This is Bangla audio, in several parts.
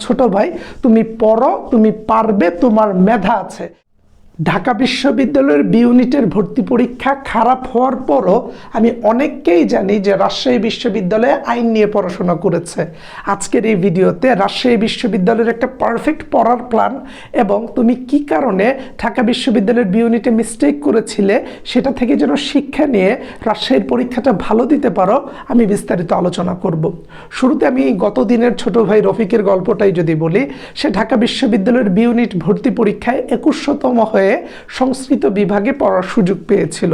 ছোট ভাই তুমি পড়ো তুমি পারবে তোমার মেধা আছে। ঢাকা বিশ্ববিদ্যালয়ের বি ইউনিটের ভর্তি পরীক্ষা খারাপ হওয়ার পরও আমি অনেককেই জানি যে রাজশাহী বিশ্ববিদ্যালয়ে আইন নিয়ে পড়াশোনা করেছে। আজকের এই ভিডিওতে রাজশাহী বিশ্ববিদ্যালয়ের একটা পারফেক্ট পড়ার প্ল্যান এবং তুমি কি কারণে ঢাকা বিশ্ববিদ্যালয়ের বি ইউনিটে মিস্টেক করেছিলে সেটা থেকে যেন শিক্ষা নিয়ে রাজশাহীর পরীক্ষাটা ভালো দিতে পারো, আমি বিস্তারিত আলোচনা করব। শুরুতে আমি গত দিনের ছোট ভাই রফিকের গল্পটাই যদি বলি, সে ঢাকা বিশ্ববিদ্যালয়ের বি ইউনিট ভর্তি পরীক্ষায় একুশশতম হয়ে সংস্কৃত বিভাগে পড়ার সুযোগ পেয়েছিল।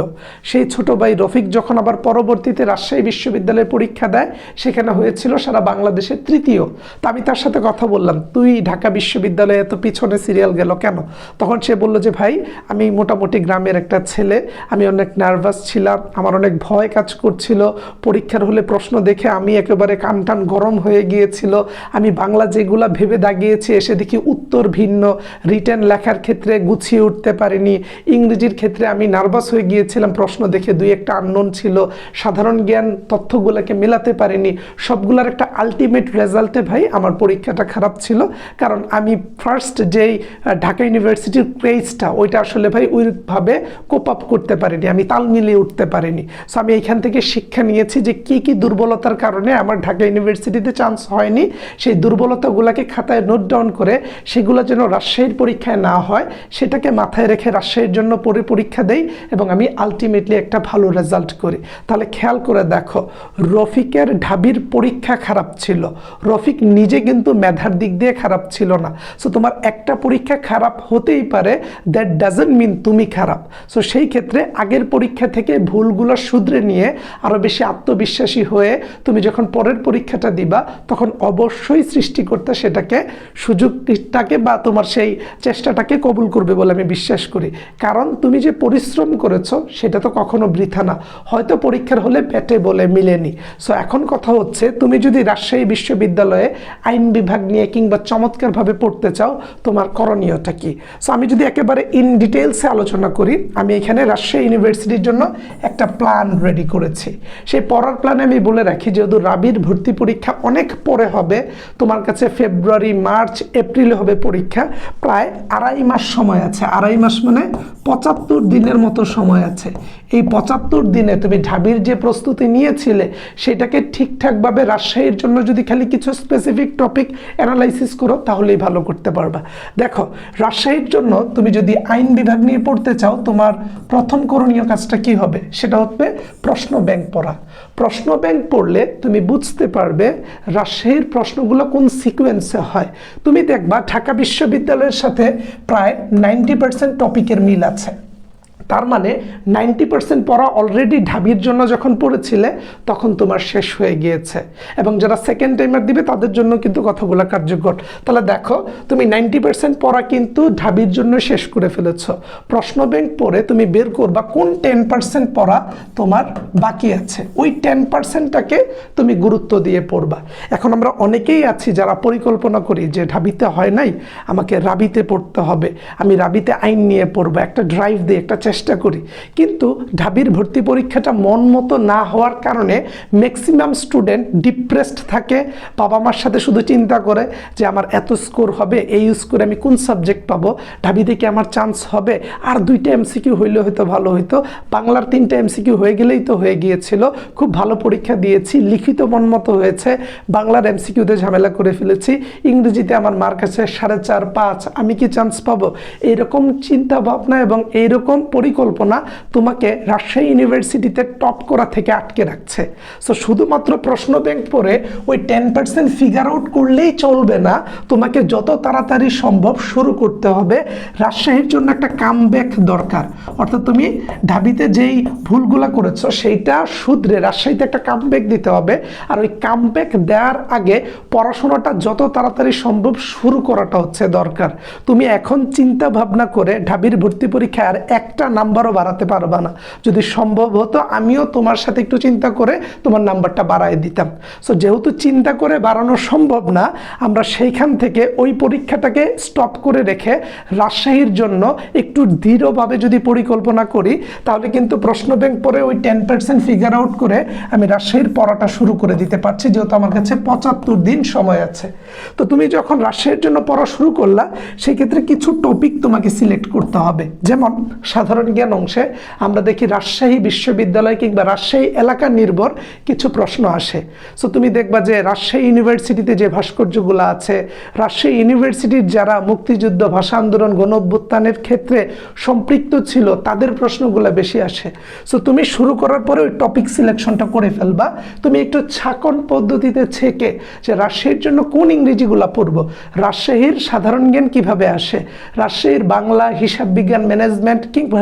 সেই ছোট ভাই রফিক যখন আবার পরবর্তীতে রাজশাহী বিশ্ববিদ্যালয়ে পরীক্ষা দেয়, সেখানে হয়েছিল সারা বাংলাদেশের তৃতীয়। তা আমি তার সাথে কথা বললাম, তুই ঢাকা বিশ্ববিদ্যালয়ে এত পিছনে সিরিয়াল গেল কেন? তখন সে বলল যে, ভাই, আমি মোটামুটি গ্রামের একটা ছেলে, আমি অনেক নার্ভাস ছিলাম, আমার অনেক ভয় কাজ করছিল, পরীক্ষার হলে প্রশ্ন দেখে আমি একেবারে কান টান গরম হয়ে গিয়েছিল, আমি বাংলা যেগুলা ভেবে দাগিয়েছি, এসে দেখি উত্তর ভিন্ন রিটার্ন লেখার ক্ষেত্রে গুছিয়ে উঠতে পারিনি। ইংরেজির ক্ষেত্রে আমি নার্ভাস হয়ে গিয়েছিলাম। প্রশ্ন দেখে দুই একটা আননোন ছিল। সাধারণ জ্ঞান তথ্যগুলোকে মেলাতে পারিনি। সবগুলোর একটা আলটিমেট রেজাল্টে ভাই আমার পরীক্ষাটা খারাপ ছিল। কারণ আমি ফার্স্ট যেই ঢাকা ইউনিভার্সিটির ক্রেজটা ওইটা আসলে ভাই ওইভাবে কোপ আপ করতে পারিনি। আমি তাল মিলিয়ে উঠতে পারিনি। সো আমি এখান থেকে শিক্ষা নিয়েছি যে কি কি দুর্বলতার কারণে আমার ঢাকা ইউনিভার্সিটিতে চান্স হয়নি। সেই দুর্বলতাগুলোকে খাতায় নোট ডাউন করে সেগুলো যেন রাজশাহীর পরীক্ষায় না হয়, সেটাকে মাথায় রেখে রাজশাহীর জন্য পরে পরীক্ষা দেই এবং আমি আলটিমেটলি একটা ভালো রেজাল্ট করি। তাহলে খেয়াল করে দেখো, রফিকের ঢাবির পরীক্ষা খারাপ ছিল। রফিক নিজে কিন্তু মেধার দিক দিয়ে খারাপ ছিল না। সো তোমার একটা পরীক্ষা খারাপ হতেই পারে দ্যাট ডাজেন্ট মিন তুমি খারাপ। সো সেই ক্ষেত্রে আগের পরীক্ষা থেকে ভুলগুলো শুধরে নিয়ে আরও বেশি আত্মবিশ্বাসী হয়ে তুমি যখন পরের পরীক্ষাটা দিবা, তখন অবশ্যই সৃষ্টিকর্তা সেটাকে, সুযোগটাকে বা তোমার সেই চেষ্টাটাকে কবুল করবে বলে আমি বিশ্বাস করি। কারণ তুমি যে পরিশ্রম করেছ, সেটা তো কখনো বৃথা না। হয়তো পরীক্ষার হলে পেটে বলে মিলেনি। সো এখন কথা হচ্ছে, তুমি যদি রাজশাহী বিশ্ববিদ্যালয়ে আইন বিভাগ নিয়ে কিংবা চমৎকারভাবে পড়তে চাও, তোমার করণীয়টা কি? সো আমি যদি একেবারে ইন ডিটেলসে আলোচনা করি, আমি এখানে রাজশাহী ইউনিভার্সিটির জন্য একটা প্ল্যান রেডি করেছি। সেই পড়ার প্ল্যানে আমি বলে রাখি, যেহেতু রাবির ভর্তি পরীক্ষা অনেক পরে হবে, তোমার কাছে ফেব্রুয়ারি মার্চ এপ্রিলে হবে পরীক্ষা, প্রায় আড়াই মাস সময় আছে, আড়াই মাস মানে পঁচাত্তর দিনের মতো সময় আছে। এই পঁচাত্তর দিনে তুমি ঢাবির যে প্রস্তুতি নিয়েছিলে, সেটাকে ঠিকঠাকভাবে রাজশাহীর জন্য যদি খালি কিছু স্পেসিফিক টপিক অ্যানালাইসিস করো, তাহলেই ভালো করতে পারবা। দেখো, রাজশাহীর জন্য তুমি যদি আইন বিভাগ নিয়ে পড়তে চাও, তোমার প্রথম করণীয় কাজটা কি হবে? সেটা হচ্ছে প্রশ্ন ব্যাংক পড়া। প্রশ্ন ব্যাংক পড়লে তুমি বুঝতে পারবে রাজশাহীর প্রশ্নগুলো কোন সিকোয়েন্সে হয়। তুমি দেখবা ঢাকা বিশ্ববিদ্যালয়ের সাথে প্রায় নাইনটি টপিকের মিল আছে। তার মানে নাইনটি পার্সেন্ট পড়া অলরেডি ঢাবির জন্য যখন পড়েছিলে, তখন তোমার শেষ হয়ে গিয়েছে। এবং যারা সেকেন্ড টাইমার দিবে, তাদের জন্য কিন্তু কথাগুলো কার্যকর। তাহলে দেখো, তুমি নাইনটি পার্সেন্ট পড়া কিন্তু ঢাবির জন্য শেষ করে ফেলেছ। প্রশ্ন ব্যাংক পড়ে তুমি বের করবা কোন টেন পার্সেন্ট পড়া তোমার বাকি আছে। ওই টেন পার্সেন্টটাকে তুমি গুরুত্ব দিয়ে পড়বা। এখন আমরা অনেকেই আছি যারা পরিকল্পনা করি যে ঢাবিতে হয় নাই, আমাকে রাবিতে পড়তে হবে। আমি রাবিতে আইন নিয়ে পড়ব, একটা ড্রাইভ দিয়ে, একটা চেষ্টা করি। কিন্তু ঢাবির ভর্তি পরীক্ষাটা মন মতো না হওয়ার কারণে ম্যাক্সিমাম স্টুডেন্ট ডিপ্রেসড থাকে। বাবা মার সাথে শুধু চিন্তা করে যে আমার এত স্কোর হবে, এই স্কোরে আমি কোন সাবজেক্ট পাবো? ঢাবিতে কি আমার চান্স হবে। আর দুইটা এমসিকিউ হইলে হয়তো ভালো হইতো। বাংলার তিনটা এমসিকিউ হয়ে গেলেই তো হয়ে গিয়েছিল। খুব ভালো পরীক্ষা দিয়েছি, লিখিত মন মতো হয়েছে। বাংলার এমসিকিউতে ঝামেলা করে ফেলেছি। ইংরেজিতে আমার মার্ক আছে সাড়ে চার পাঁচ। আমি কি চান্স পাবো? এইরকম চিন্তা ভাবনা এবং এইরকম পরিকল্পনা তোমাকে রাজশাহী ইউনিভার্সিটিতে টপ করা থেকে আটকে রাখছে। সো শুধুমাত্র প্রশ্ন ব্যাংক পড়ে ওই টেন পার্সেন্ট ফিগার আউট করলেই চলবে না। তোমাকে যত তাড়াতাড়ি সম্ভব শুরু করতে হবে। রাজশাহীর জন্য একটা কাম দরকার। অর্থাৎ তুমি ঢাবিতে যেই ভুলগুলো করেছ, সেইটা শুধরে রাজশাহীতে একটা কাম দিতে হবে। আর ওই কাম দেওয়ার আগে পড়াশোনাটা যত তাড়াতাড়ি সম্ভব শুরু করাটা হচ্ছে দরকার। তুমি এখন চিন্তা ভাবনা করে ঢাবির ভর্তি পরীক্ষায় আর একটা নাম্বারও বাড়াতে পারবা না। যদি সম্ভব হতো, আমিও তোমার সাথে একটু চিন্তা করে তোমার নাম্বারটা বাড়ায় দিতাম। সো যেহেতু চিন্তা করে বাড়ানো সম্ভব না, আমরা সেইখান থেকে ওই পরীক্ষাটাকে স্টপ করে রেখে রাজশাহীর জন্য একটু দৃঢ়ভাবে যদি পরিকল্পনা করি, তাহলে কিন্তু প্রশ্ন ব্যাংক পরে ওই টেন পার্সেন্ট ফিগার আউট করে আমি রাজশাহীর পড়াটা শুরু করে দিতে পারছি, যেহেতু আমার কাছে পঁচাত্তর দিন সময় আছে। তো তুমি যখন রাজশাহীর জন্য পড়া শুরু করলা, সেক্ষেত্রে কিছু টপিক তোমাকে সিলেক্ট করতে হবে। যেমন, সাধারণ জ্ঞান অংশে আমরা দেখি রাজশাহী বিশ্ববিদ্যালয় কিংবা রাজশাহী এলাকা নির্ভর কিছু প্রশ্ন আসে। সো তুমি দেখবা যে রাজশাহী ইউনিভার্সিটিতে যে ভাস্কর্যগুলো আছে, রাজশাহী ইউনিভার্সিটির যারা মুক্তিযুদ্ধ, ভাষা আন্দোলন, গণ অভ্যুত্থানের ক্ষেত্রে সম্পৃক্ত ছিল, তাদের প্রশ্নগুলো বেশি আসে। সো তুমি শুরু করার পরে ওই টপিক সিলেকশনটা করে ফেলবা। তুমি একটু ছাকন পদ্ধতিতে ছেকে যে রাজশাহীর জন্য কোন ইংরেজিগুলো পড়ব? রাজশাহীর সাধারণ জ্ঞান কীভাবে আসে? রাজশাহীর বাংলা, হিসাব বিজ্ঞান ম্যানেজমেন্ট কিংবা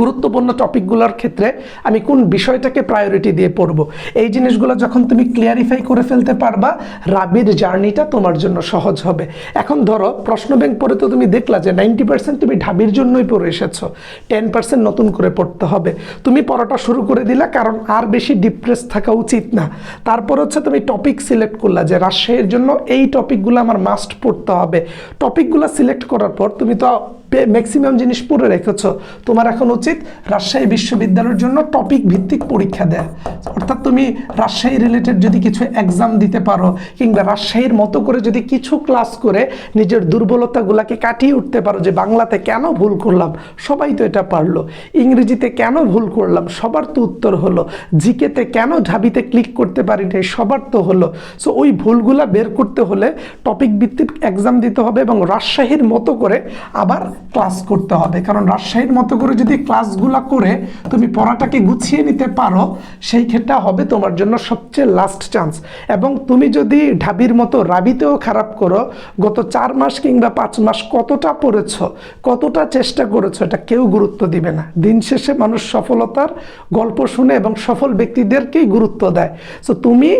গুরুত্বপূর্ণ টপিকগুলোর ক্ষেত্রে আমি কোন বিষয়টাকে প্রায়োরিটি দিয়ে পড়ব? এই জিনিসগুলো যখন তুমি ক্লিয়ারিফাই করে ফেলতে পারবা, রাবির জার্নিটা তোমার জন্য সহজ হবে। এখন ধরো, প্রশ্ন ব্যাংক পড়ে তো তুমি দেখলা যে নাইনটি পার্সেন্ট তুমি ঢাবির জন্যই পড়ে এসেছ টেন পার্সেন্ট নতুন করে পড়তে হবে। তুমি পড়াটা শুরু করে দিলা কারণ আর বেশি ডিপ্রেস থাকা উচিত না। তারপর হচ্ছে তুমি টপিক সিলেক্ট করলা যে রাজশাহীর জন্য এই টপিকগুলো আমার মাস্ট পড়তে হবে। টপিকগুলো সিলেক্ট করার পর তুমি তো ম্যাক্সিমাম জিনিস পড়ে রেখেছ, তোমার এখন উচিত রাজশাহী বিশ্ববিদ্যালয়ের জন্য টপিক ভিত্তিক পরীক্ষা দেয়। অর্থাৎ তুমি রাজশাহী রিলেটেড যদি কিছু এক্সাম দিতে পারো, কিংবা রাজশাহীর মতো করে যদি কিছু ক্লাস করে নিজের দুর্বলতাগুলোকে কাটিয়ে উঠতে পারো যে বাংলাতে কেন ভুল করলাম, সবাই তো এটা পারল। ইংরেজিতে কেন ভুল করলাম, সবার তো উত্তর হলো। জিকেতে কেন ঢাবিতে ক্লিক করতে পারি নাই সবার তো হলো। সো ওই ভুলগুলা বের করতে হলে টপিক ভিত্তিক এক্সাম দিতে হবে এবং রাজশাহীর মতো করে আবার ক্লাস করতে হবে। কারণ রাজশাহীর মতো করে যদি ক্লাসগুলো করে তুমি পড়াটাকে গুছিয়ে নিতে পারো, সেই ক্ষেত্রে হবে তোমার জন্য সবচেয়ে লাস্ট চান্স এবং তুমি যদি ঢাবির মতো রাবিতেও খারাপ করো, গত চার মাস কিংবা পাঁচ মাস কতটা পড়েছ, কতটা চেষ্টা করেছ, এটা কেউ গুরুত্ব দিবে না। দিন শেষে মানুষ সফলতার গল্প শুনে এবং সফল ব্যক্তিদেরকেই গুরুত্ব দেয়। সো তুমি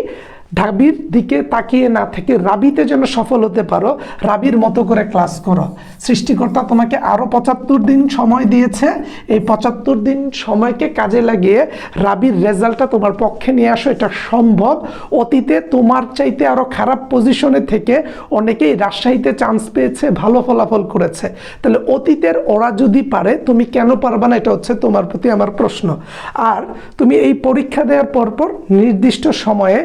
ঢাবির দিকে তাকিয়ে না থেকে রাবিতে যেন সফল হতে পারো, রাবির মতো করে ক্লাস করো। সৃষ্টিকর্তা তোমাকে আরও পঁচাত্তর দিন সময় দিয়েছে। এই পঁচাত্তর দিন সময়কে কাজে লাগিয়ে রাবির রেজাল্টটা তোমার পক্ষে নিয়ে আসো, এটা সম্ভব। অতীতে তোমার চাইতে আরও খারাপ পজিশনে থেকে অনেকেই রাজশাহীতে চান্স পেয়েছে, ভালো ফলাফল করেছে। তাহলে অতীতের ওরা যদি পারে, তুমি কেন পারবে না, এটা হচ্ছে তোমার প্রতি আমার প্রশ্ন। আর তুমি এই পরীক্ষা দেওয়ার পরপর নির্দিষ্ট সময়ে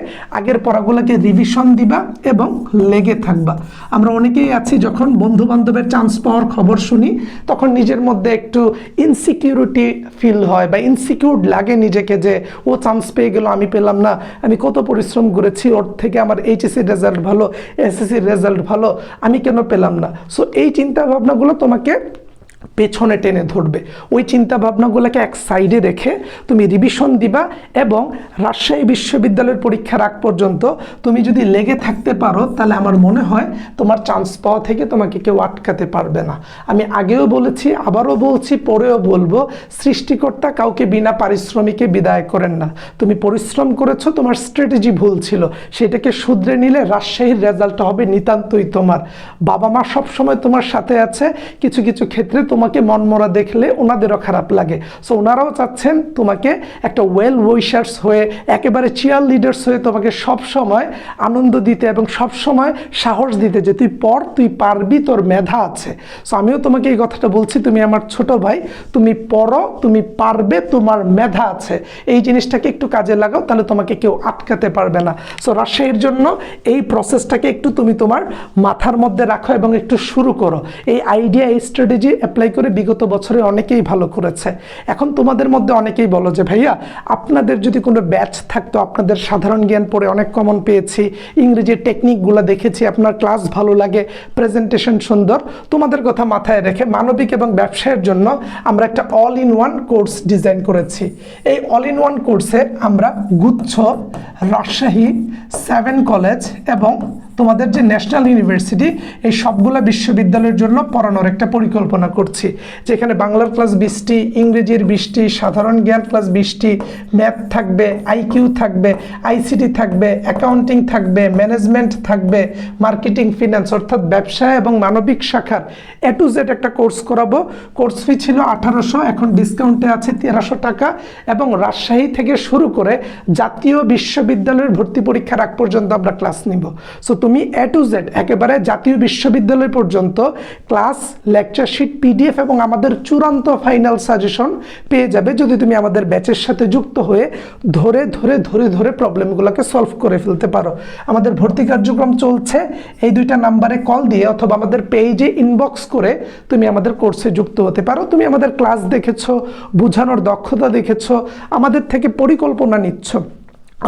আগের পড়াগুলোকে রিভিশন দিবা এবং লেগে থাকবা। আমরা অনেকেই আছি যখন বন্ধু বান্ধবের চান্স পাওয়ার খবর শুনি, তখন নিজের মধ্যে একটু ইনসিকিউরিটি ফিল হয় বা ইনসিকিউর লাগে নিজেকে যে, ও চান্স পেয়ে গেল, আমি পেলাম না, আমি কত পরিশ্রম করেছি, ওর থেকে আমার এইচএসসির রেজাল্ট ভালো এসএসসির রেজাল্ট ভালো, আমি কেন পেলাম না? সো এই চিন্তা ভাবনাগুলো তোমাকে পেছনে টেনে ধরবে। ওই চিন্তা ভাবনাগুলোকে এক সাইডে রেখে তুমি রিভিশন দিবা এবং রাজশাহী বিশ্ববিদ্যালয়ের পরীক্ষার আগ পর্যন্ত তুমি যদি লেগে থাকতে পারো, তাহলে আমার মনে হয় তোমার চান্স পাওয়া থেকে তোমাকে কেউ আটকাতে পারবে না। আমি আগেও বলেছি, আবারও বলছি, পরেও বলব, সৃষ্টিকর্তা কাউকে বিনা পারিশ্রমিকে বিদায় করেন না। তুমি পরিশ্রম করেছ, তোমার স্ট্র্যাটেজি ভুল ছিল। সেটাকে শুধরে নিলে রাজশাহীর রেজাল্টটা হবে নিতান্তই তোমার। বাবা মা সবসময় তোমার সাথে আছে, কিছু কিছু ক্ষেত্রে তোমাকে মনমরা দেখলে ওনাদেরও খারাপ লাগে। সো ওনারাও চাচ্ছেন তোমাকে একটা ওয়েল ওয়েশার্স হয়ে, একেবারে চিয়ার লিডার্স হয়ে তোমাকে সব সময় আনন্দ দিতে এবং সব সময় সাহস দিতে যে তুই পড় তুই পারবি, তোর মেধা আছে। সো আমিও তোমাকে এই কথাটা বলছি, তুমি আমার ছোট ভাই, তুমি পড়ো তুমি পারবে, তোমার মেধা আছে। এই জিনিসটাকে একটু কাজে লাগাও, তাহলে তোমাকে কেউ আটকাতে পারবে না। সো রাজশাহীর জন্য এই প্রসেসটাকে একটু তুমি তোমার মাথার মধ্যে রাখো এবং একটু শুরু করো। এই আইডিয়া এই স্ট্র্যাটেজি অ্যাপ্লাই করে বিগত বছরে অনেকেই ভালো করেছে। এখন তোমাদের মধ্যে অনেকেই বলো যে, ভাইয়া, আপনাদের যদি কোনো ব্যাচ থাকতো, আপনাদের সাধারণ জ্ঞান পড়ে অনেক কমন পেয়েছি। ইংরেজির টেকনিকগুলো দেখেছি, আপনার ক্লাস ভালো লাগে প্রেজেন্টেশন সুন্দর। তোমাদের কথা মাথায় রেখে মানবিক এবং ব্যবসায়ের জন্য আমরা একটা all in one course design করেছি। এই অল ইন ওয়ান কোর্সে আমরা গুচ্ছ, রাজশাহী সেভেন কলেজ এবং তোমাদের যে ন্যাশনাল ইউনিভার্সিটি, এই সবগুলো বিশ্ববিদ্যালয়ের জন্য পড়ানোর একটা পরিকল্পনা করছি। যেখানে বাংলার ক্লাস বিশটি, ইংরেজির বিশটি, সাধারণ জ্ঞান ক্লাস বিশটি, ম্যাথ থাকবে আইকিউ থাকবে আইসিটি থাকবে, অ্যাকাউন্টিং থাকবে, ম্যানেজমেন্ট থাকবে, মার্কেটিং, ফিনান্স অর্থাৎ ব্যবসা এবং মানবিক শাখার। এ টু জেড একটা কোর্স করাবো। কোর্স ফি ছিল আঠারোশো, এখন ডিসকাউন্টে আছে তেরোশো টাকা এবং রাজশাহী থেকে শুরু করে জাতীয় বিশ্ববিদ্যালয়ের ভর্তি পরীক্ষার আগ পর্যন্ত আমরা ক্লাস নিব। সো তুমি এ টু জেড একেবারে জাতীয় বিশ্ববিদ্যালয় পর্যন্ত ক্লাস লেকচার শিট পিডিএফ এবং আমাদের চূড়ান্ত ফাইনাল সাজেশন পেয়ে যাবে যদি তুমি আমাদের ব্যাচের সাথে যুক্ত হয়ে ধরে ধরে ধরে ধরে প্রবলেমগুলোকে সলভ করে ফেলতে পারো। আমাদের ভর্তি কার্যক্রম চলছে। এই দুইটা নাম্বারে কল দিয়ে অথবা আমাদের পেজে ইনবক্স করে তুমি আমাদের কোর্সে যুক্ত হতে পারো। তুমি আমাদের ক্লাস দেখেছ, বোঝানোর দক্ষতা দেখেছ, আমাদের থেকে পরিকল্পনা নিচ্ছ।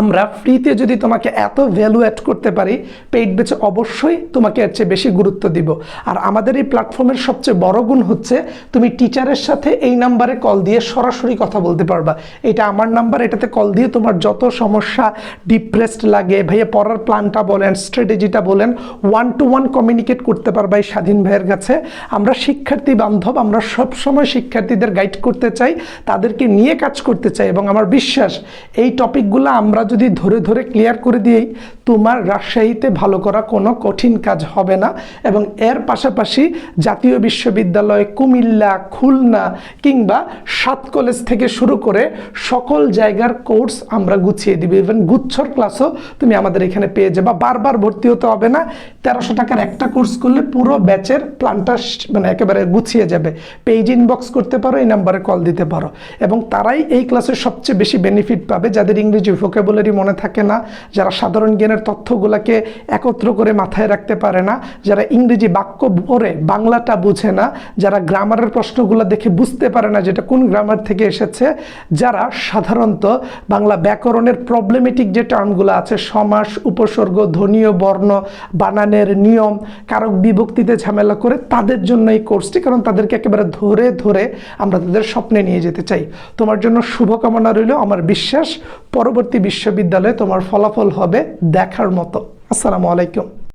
আমরা ফ্রিতে যদি তোমাকে এত ভ্যালু অ্যাড করতে পারি পেইড বেচে অবশ্যই তোমাকে এর চেয়ে বেশি গুরুত্ব দিব। আর আমাদের এই প্ল্যাটফর্মের সবচেয়ে বড় গুণ হচ্ছে, তুমি টিচারের সাথে এই নাম্বারে কল দিয়ে সরাসরি কথা বলতে পারবা। এটা আমার নাম্বার এটাতে কল দিয়ে তোমার যত সমস্যা ডিপ্রেসড লাগে, ভাইয়া পড়ার প্ল্যানটা বলেন স্ট্র্যাটেজিটা বলেন ওয়ান টু ওয়ান কমিউনিকেট করতে পারবা এই স্বাধীন ভাইয়ের কাছে। আমরা শিক্ষার্থী বান্ধব, আমরা সবসময় শিক্ষার্থীদের গাইড করতে চাই, তাদেরকে নিয়ে কাজ করতে চাই এবং আমার বিশ্বাস, এই টপিকগুলো আমরা যদি ধরে ধরে ক্লিয়ার করে দিই তোমার রাজশাহীতে ভালো করা কোনো কঠিন কাজ হবে না এবং এর পাশাপাশি জাতীয় বিশ্ববিদ্যালয় কুমিল্লা, খুলনা কিংবা সাত কলেজ থেকে শুরু করে সকল জায়গার কোর্স আমরা গুছিয়ে দিব। ইভেন গুচ্ছর ক্লাসও তুমি আমাদের এখানে পেয়ে যাবা। বারবার ভর্তি হতে হবে না। তেরোশো টাকার একটা কোর্স করলে পুরো ব্যাচের প্ল্যানটা মানে একেবারে গুছিয়ে যাবে। পেজ ইনবক্স করতে পারো, এই নাম্বারে কল দিতে পারো। এবং তারাই এই ক্লাসের সবচেয়ে বেশি বেনিফিট পাবে। যাদের ইংরেজি ভোকাবুলারি মনে থাকে না, যারা সাধারণ জ্ঞানের তথ্যগুলোকে একত্র করে মাথায় রাখতে পারে না, যারা ইংরেজি বাক্য পড়ে বাংলাটা বুঝে না, যারা গ্রামারের প্রশ্নগুলো দেখে বুঝতে পারে না যেটা কোন গ্রামার থেকে এসেছে, যারা সাধারণত বাংলা ব্যাকরণের প্রবলেমেটিক যে টার্মগুলো আছে, সমাস, উপসর্গ, ধ্বনীয়, বর্ণ, বানানের নিয়ম, কারক বিভক্তিতে ঝামেলা করে তাদের জন্য এই কোর্সটি কারণ তাদেরকে একেবারে ধরে ধরে আমরা তাদের স্বপ্নে নিয়ে যেতে চাই। তোমার জন্য শুভকামনা রইল, আমার বিশ্বাস, পরবর্তী বিশ্ববিদ্যালয়ে তোমার ফলাফল হবে দেখার মতো। আসসালামু আলাইকুম।